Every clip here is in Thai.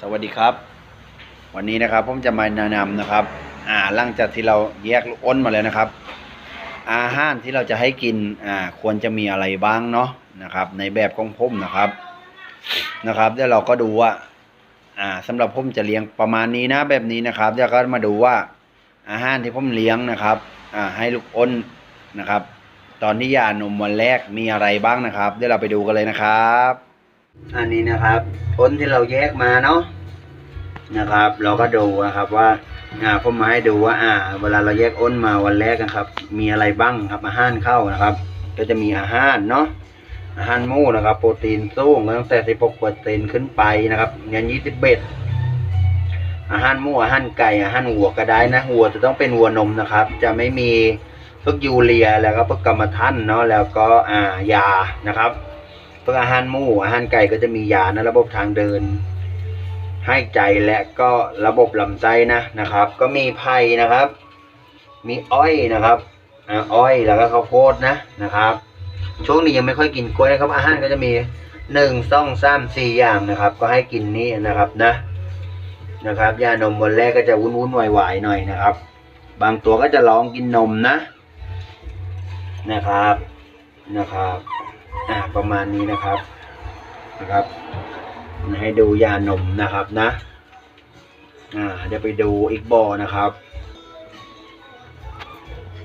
สวัสดีครับ วันนี้นะครับผมจะมาแนะนำนะครับ อ่าหลังจากที่เราแยกลูกอ้นมาแล้วนะครับ อาหารที่เราจะให้กินอ่าควรจะมีอะไรบ้างเนาะนะครับ ในแบบของผมนะครับนะครับเดี๋ยวเราก็ดูว่า อ่าสำหรับผมจะเลี้ยงประมาณนี้นะ แบบนี้นะครับเดี๋ยวก็มาดูว่าอาหารที่ผมเลี้ยงนะครับอ่าให้ลูกอ้นนะครับ ตอนที่ยานมวันแรกมีอะไรบ้างนะครับ เดี๋ยวเราไปดูกันเลยนะครับ อันนี้นะครับอ้นที่เราแยกมาเนาะนะครับ เราก็ดูนะครับว่าอ่าผมมาให้ดูว่า อ่า เวลาเราแยกอ้นมาวันแรกนะครับ มีอะไรบ้างครับ อาหารเข้านะครับ ก็จะมีอาหารเนาะอาหารหมูนะครับ โปรตีนสูงตั้งแต่สิบหกเปอร์เซ็นขึ้นไปนะครับยันยี่สิบเอ็ดอาหารหมูอาหารไก่อาหารวัวก็ได้นะวัวจะต้องเป็นวัวนมนะครับ จะไม่มีพวกยูเรียแล้วก็พวกกรรมท่านเนาะแล้วก็อ่ายานะครับ พวกอาหารหมูอาหารไก่ก็จะมียาในะระบบทางเดิน ให้ใจและก็ระบบลำไส้นะนะครับ ก็มีไผ่นะครับ มีอ้อยนะครับอ้อยแล้วก็ข้าวโพดนะนะครับ ช่วงนี้ยังไม่ค่อยกินกล้วยนะครับ อาหารก็จะมีหนึ่งสองสามสี่อย่างนะครับ ก็ให้กินนี้นะครับนะนะครับยานมวันแรกก็จะวุ่นวุ่นวายวหน่อยนะครับ บางตัวก็จะร้องกินนมนะ นะครับนะครับ อ่าประมาณนี้นะครับนะครับให้ดูยานมนะครับนะอ่าเดี๋ยวไปดูอีกบอนะครับ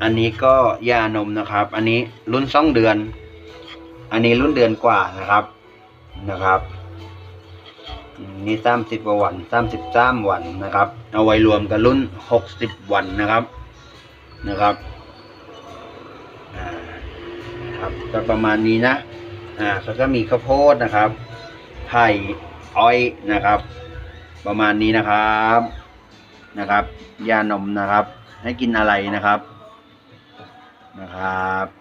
อันนี้ก็ยานมนะครับ อันนี้รุ่นสองเดือน อันนี้รุ่นเดือนกว่านะครับนะครับนี่สามสิบกว่าวันสามสิบสามวันนะครับ เอาไว้รวมกับรุ่นหกสิบวันนะครับนะครับ ครับก็ประมาณนี้นะอ่าแล้วก็มีข้าวโพดนะครับไผ่อ้อยนะครับ ประมาณนี้นะครับนะครับยานมนะครับ ให้กินอะไรนะครับนะครับ